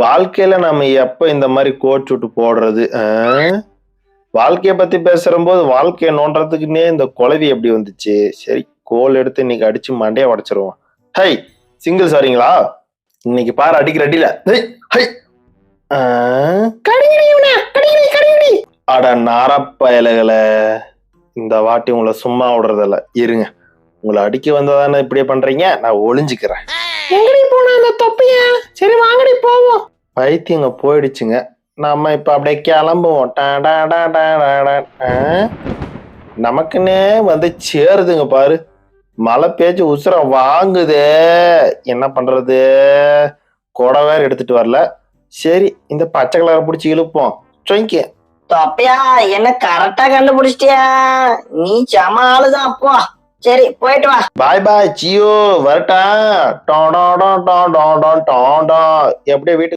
வாழ்க்கையில நம்ம எப்ப இந்த மாதிரி கோட் சுட்டு போடுறது? வாழ்க்கைய பத்தி பேசுறம்போது வாழ்க்கைய நோண்டுறதுக்குன்னே இந்த குழவி எப்படி வந்துச்சு? சரி கோல் எடுத்து இன்னைக்கு அடிச்சு மண்டைய உடைச்சிருவோம். ஹை சிங்கிள்ஸ் வரீங்களா இன்னைக்கு பாரு அடிக்கிற அடியில. ஹை? அட நாரப்பயலுகளை இந்த வாட்டி உங்களை சும்மா விடுறதில்ல. இருங்க. உங்களை அடிக்க வந்ததானே இப்படியே பண்றீங்க? நான் ஒளிஞ்சுக்கிறேன். எங்கடி போன அந்த தொப்பைய? சரி வாங்கடி போவோம். பைத்தியங்க போயிடுச்சுங்க. நம்ம இப்ப அப்படியே கிளம்புவோம். டா, டா, டா, டா, டா, டா. ஆ? நமக்குன்னே வந்து சேருதுங்க பாரு. மழை பேச்சு உசுர வாங்குதே. என்ன பண்றது? கொடை வேற எடுத்துட்டு வரல. சரி இந்த பச்சை கலரை பிடிச்சி இழுப்போம். சொய்க்க தொப்பையா என்ன கரெக்டா கண்டுபிடிச்சிட்டியா? நீ செம ஆளுதான் அப்போ சரி போயிட்டு வா. பாய் பாய் ஜியோ வரட்டா. டாடா டாடா டாடா டாடா எப்படியே வீட்டுக்கு